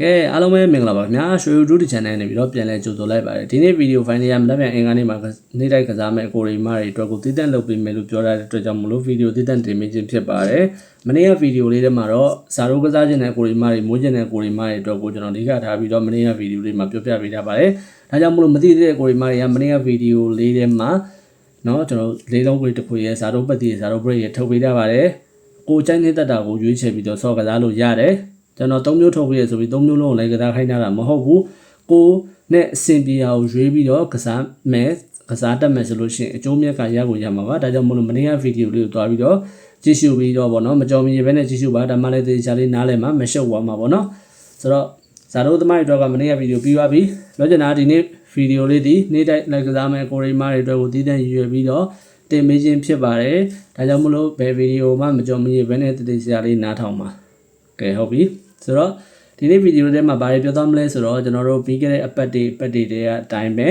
ကဲအားလုံးပဲမင်္ဂလာပါခင်ဗျာရွှေဦးဒုတိ channel နဲ့ပြီးတော့ပြန်လဲကြိုဆိုလိုက်ပါတယ်ဒီနေ့ဗီဒီယိုဖိုင်လေးကမနက်ဖြန်အင်္ဂါနေ့မှာနေ့တိုက်ကစားမဲ့အကိုရီမားတွေအတွက်ကိုတည်တံ့လုပ်ပေးမယ်လို့ပြောထားတဲ့အတွက်ကြောင့်မလို့ဗီဒီယိုတည်တံ့တင်ပေးခြင်းဖြစ်ပါတယ်မနေ့ကဗီဒီယိုလေးထဲမှာတော့ဇာရိုးကစားခြင်းနဲ့အကိုရီမားတွေမိုးခြင်းနဲ့အကိုရီမားတွေအတွက်ကိုကျွန်တော်အဓိကထားပြီးတော့မနေ့ကဗီဒီယိုလေးမှာပြောပြပေးထားပါတယ်ဒါကြောင့်မလို့မသိသေးတဲ့အကိုရီမားတွေကမနေ့ကဗီဒီယိုလေးထဲမှာเนาะကျွန်တော်လေးလုံးခွေတစ်ခွေရဲ့ဇာရိုးပတ်တိရဲ့ဇာရိုးဘရိတ်ရဲ့ထုတ်ပေးထားပါတယ်ကိုကြိုက်နေတဲ့တာကိုရွေးချယ်ပြီးတော့ဆော့ကစားလို့ရတယ် ကျွန်တော်၃မျိုးထုတ်ပြီးရဆိုပြီး၃မျိုးလုံးကိုလည်းကစားခိုင်းတာမဟုတ်ဘူးကိုနဲ့အဆင်ပြေအောင်ရွေးပြီးတော့ကစားမယ်ကစားတတ်မယ်ဆိုလို့ရှိရင်အကျိုးမြတ်ကရကိုရမှာပါဒါကြောင့်မလို့မနေ့ကဗီဒီယိုလေးကိုတွားပြီးတော့ကြည့်ရှုပြီးတော့ဗောနော်မကြော်မီပဲနဲ့ကြည့်ရှုပါဒါမှလည်းသေချာလေးနားလည်မှာမရှုပ်သွားမှာဗောနော်ဆိုတော့ဇာတို့သမိုင်းအတွက်ကမနေ့ကဗီဒီယိုပြီးသွားပြီလောချင်တာဒီနေ့ဗီဒီယိုလေးဒီနေ့တိုင်းလိုက်ကစားမယ်ကိုရီမားတွေအတွက်ကိုတည်တံ့ရွေးပြီးတော့တင်ပေးခြင်းဖြစ်ပါတယ်ဒါကြောင့်မလို့ဘယ်ဗီဒီယိုမှမကြော်မီပဲနဲ့တည်ချာလေးနားထောင်ပါကဲဟုတ်ပြီ ဆိုတော့ဒီနေ့ဗီဒီယိုထဲမှာဘာတွေပြောသားမလဲဆိုတော့ကျွန်တော်တို့ပြီးခဲ့တဲ့အပတ်တွေပတ်တွေတွေကအတိုင်းပဲ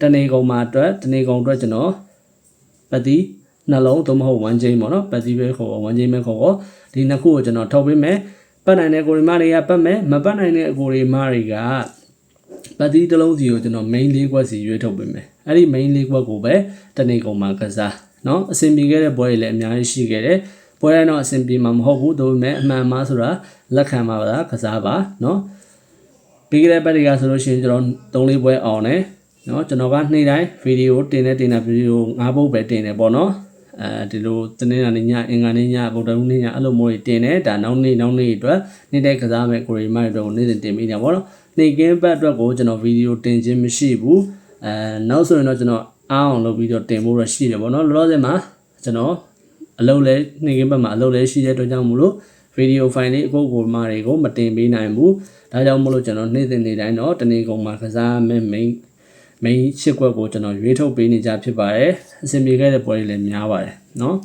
တနေကုန်မှာအတွက်တနေကုန်အတွက်ကျွန်တော်ပတ်တိနှလုံးသို့မဟုတ်ဝမ်းကျိန်းပေါ့နော်ပတ်တိပဲခေါ်ဝမ်းကျိန်းပဲခေါ်တော့ဒီနှစ်ခုကိုကျွန်တော်ထုတ်ပေးမယ်ပတ်နိုင်တဲ့အကိုရီမတွေကပတ်မယ်မပတ်နိုင်တဲ့အကိုရီမတွေကပတ်တိတစ်လုံးစီကိုကျွန်တော် main လေးခွက်စီရွေးထုတ်ပေးမယ်အဲ့ဒီ main လေးခွက်ကိုပဲတနေကုန်မှာကစားနော်အဆင်ပြေခဲ့တဲ့ပွဲတွေလည်းအများကြီးရှိခဲ့တယ် ပွဲတိုင်းတော့အဆင်ပြေမှာမဟုတ်ဘူးဒါပေမဲ့အမှန်မှားဆိုတာလက်ခံပါပါကစားပါเนาะပြီးခဲ့တဲ့ပတ်တွေကဆိုလို့ရှိရင်ကျွန်တော်၃လေးပွဲအောင်တယ်เนาะကျွန်တော်ကနေ့တိုင်းဗီဒီယိုတင်နေတင်နေဗီဒီယို၅ပုတ်ပဲတင်နေပေါ့เนาะအဲဒီလိုတနေ့နေ့ညအင်္ဂါနေ့ညဗုဒ္ဓဟူးနေ့ညအဲ့လိုမျိုးတွေတင်နေဒါနောက်နေ့နောက်နေ့အတွက်နေ့တိုက်ကစားမဲ့ကိုရီမိုက်အတွက်ကိုနေ့စဉ်တင်ပေးနေပါတော့နေ့ကင်းဘက်အတွက်ကိုကျွန်တော်ဗီဒီယိုတင်ခြင်းမရှိဘူးအဲနောက်ဆိုရင်တော့ကျွန်တော်အားအောင်လုပ်ပြီးတော့တင်ဖို့ရရှိတယ်ပေါ့နော်လောလောဆယ်မှာကျွန်တော် အလုပ်လဲနေ့ကင်းဘက်မှာအလုပ်လဲရှိတဲ့အတွက်ကြောင့်မို့လို့ဗီဒီယိုဖိုင်လေးအကုတ်ကိုမာတွေကိုမတင်ပေးနိုင်ဘူးဒါကြောင့်မို့လို့ကျွန်တော်နေ့စဉ်နေ့တိုင်းတော့တနေ့ကုန်မှာကစားမဲ့ main မိန်ချစ်ကွက်ကိုကျွန်တော်ရွေးထုတ်ပေးနေကြဖြစ်ပါတယ်အဆင်ပြေခဲ့တဲ့ပွဲတွေလည်းများပါတယ်เนาะ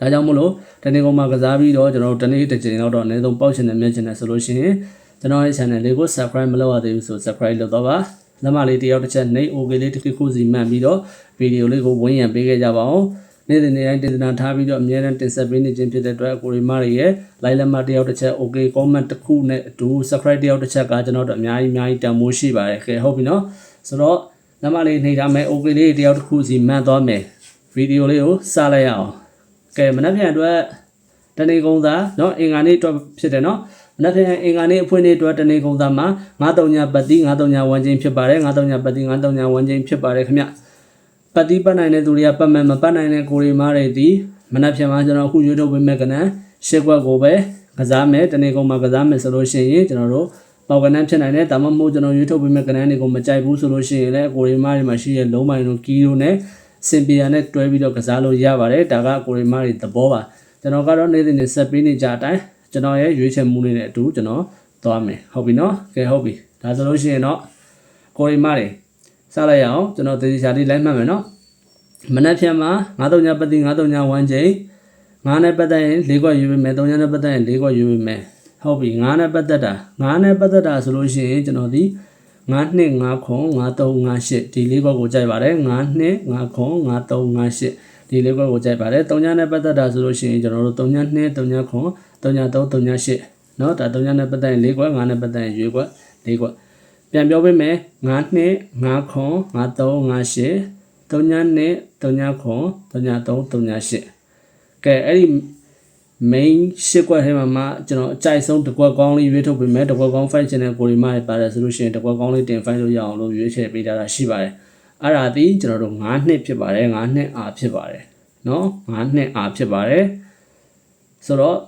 ဒါကြောင့်မို့လို့တနေ့ကုန်မှာကစားပြီးတော့ကျွန်တော်တို့တနေ့တစ်ချိန်တော့တော့အနည်းဆုံးပေါက်ချင်တဲ့မြတ်ချင်တဲ့ဆိုလို့ရှိရင်ကျွန်တော်ရဲ့ channel လေးကို subscribe မလုပ်ရသေးဘူးဆို subscribe လုပ်တော့ပါလက်မလေးတယောက်တစ်ချက်နှိပ် okay လေးတစ်ခုခုစီမှန်ပြီးတော့ဗီဒီယိုလေးကိုဝင်ရန်ပေးခဲ့ကြပါအောင် နေ့စဉ်နေ့တိုင်းတင်စထားပြီးတော့အများနဲ့တင်ဆက်ပေးနေခြင်းဖြစ်တဲ့အတွက်ကိုရီမားတွေရဲ့ like လက်မတယောက်တစ်ချက် okay comment တစ်ခုနဲ့အတူ subscribe တယောက်တစ်ချက်ကကျွန်တော်တို့အများကြီးအများကြီးတန်ဖိုးရှိပါတယ်ခင်ဟုတ်ပြီနော်ဆိုတော့လက်မလေးနှိပ်ထားမယ် okay လေးတယောက်တစ်ခုစီမှန်သွားမယ်ဗီဒီယိုလေးကိုစလိုက်ရအောင်ကဲမနက်ဖြန်အတွက်တနေ့ကုန်းသားเนาะအင်္ဂါနေ့အတွက်ဖြစ်တယ်เนาะမနက်ဖြန်အင်္ဂါနေ့အဖွင့်နေ့အတွက်တနေ့ကုန်းသားမှာ93ညပတ်တိ93ညဝန်ချင်းဖြစ်ပါတယ်93ညပတ်တိ93ညဝန်ချင်းဖြစ်ပါတယ်ခင်ဗျ ပတ်တိပတ်နိုင်တဲ့သူတွေကပတ်မယ်မပတ်နိုင်တဲ့ကိုရီမားတွေဒီမနက်ဖြန်မှာကျွန်တော်အခုရွေးထုတ်ပေးမယ်ကနန်ရှစ်ခွက်ကိုပဲကစားမယ်တနေ့ကုန်းမှာကစားမယ်ဆိုလို့ရှိရင်ကျွန်တော်တို့ပေါကနန်းဖြစ်နိုင်တယ်ဒါမှမဟုတ်ကျွန်တော်ရွေးထုတ်ပေးမဲ့ကနန်းတွေကိုမကြိုက်ဘူးဆိုလို့ရှိရင်လည်းကိုရီမားတွေမှာရှိတဲ့လုံးမိုင်တို့ကီတို့နဲ့စင်ပီယာနဲ့တွဲပြီးတော့ကစားလို့ရပါတယ်ဒါကကိုရီမားတွေသဘောပါကျွန်တော်ကတော့နေ့စဉ်နဲ့ဆက်ပေးနေကြအတိုင်းကျွန်တော်ရဲ့ရွေးချယ်မှုလေးနဲ့အတူကျွန်တော်သွားမယ်ဟုတ်ပြီနော်ကဲဟုတ်ပြီဒါဆိုလို့ရှိရင်တော့ကိုရီမားတွေ စလိုက်ရအောင်ကျွန်တော်သေချာလေးလိုက်မှတ်မယ်နော်မနက်ဖြန်မှာ93ညပတ်တိ93ည1ချိန်9နဲ့ပတ်သက်ရင်၄ခွက်ယူပေးမယ်3ညနဲ့ပတ်သက်ရင်၄ခွက်ယူပေးမယ်ဟုတ်ပြီ9နဲ့ပတ်သက်တာ9နဲ့ပတ်သက်တာဆိုလို့ရှိရင်ကျွန်တော်ဒီ9နှစ်9ခွန်9358ဒီလေးခွက်ကိုကြိုက်ပါတယ်9နှစ်9ခွန်9358ဒီလေးခွက်ကိုကြိုက်ပါတယ်3ညနဲ့ပတ်သက်တာဆိုလို့ရှိရင်ကျွန်တော်တို့3ည2 3ညခွန်3ည3 3ည8เนาะဒါ3ညနဲ့ပတ်သက်ရင်၄ခွက်9နဲ့ပတ်သက်ရင်ရွေးခွက်၄ခွက် ပြန်ပြောပေးမယ်9နှစ်9ခွန်9358 3ည2 3ညခွန်3ည3 3ည8ကဲအဲ့ဒီ main ရှစ်ကွက်ထဲမှာမှကျွန်တော်အကြိုက်ဆုံးတစ်ကွက်ကောင်းလေးရွေးထုတ်ပေးမယ်တစ်ကွက်ကောင်း fight channel ကိုရီမားရပါတယ်ဆိုလို့ရှိရင်တစ်ကွက်ကောင်းလေးတင် fight လို့ရအောင်လို့ရွေးချယ်ပေးထားတာရှိပါတယ်အဲ့ဒါဒီကျွန်တော်တို့9နှစ်ဖြစ်ပါတယ်9နှစ်အာဖြစ်ပါတယ်เนาะ9နှစ်အာဖြစ်ပါတယ်ဆိုတော့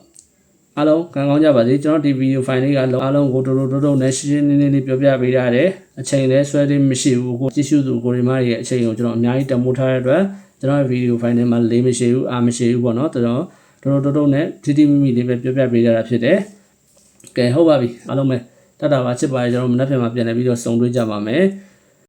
အားလုံးကံကောင်းကြပါစေကျွန်တော်ဒီဗီဒီယိုဖိုင်လေးကအားလုံးကိုတိုးတိုးတိုးတိုးနဲ့ရှင်းရှင်းလင်းလင်းလေးပြောပြပေးထားတယ်အချိန်လည်းဆွဲသေးမရှိဘူးကိုကြည့်ရှုသူကိုရီမားရဲ့အချိန်ကိုကျွန်တော်အများကြီးတမိုးထားတဲ့အတွက်ကျွန်တော်ဗီဒီယိုဖိုင်ထဲမှာလေးမရှိဘူးအာမရှိဘူးပေါ့နော်ကျွန်တော်တော်တော်တော်တော်နဲ့တီတီမိမိလေးပဲပြောပြပေးကြတာဖြစ်တယ်။ကဲဟုတ်ပါပြီအားလုံးပဲတတ်တာပါချစ်ပါရဲ့ကျွန်တော်မနက်ဖြန်မှာပြန်လည်ပြီးတော့စုံတွေ့ကြပါမယ်။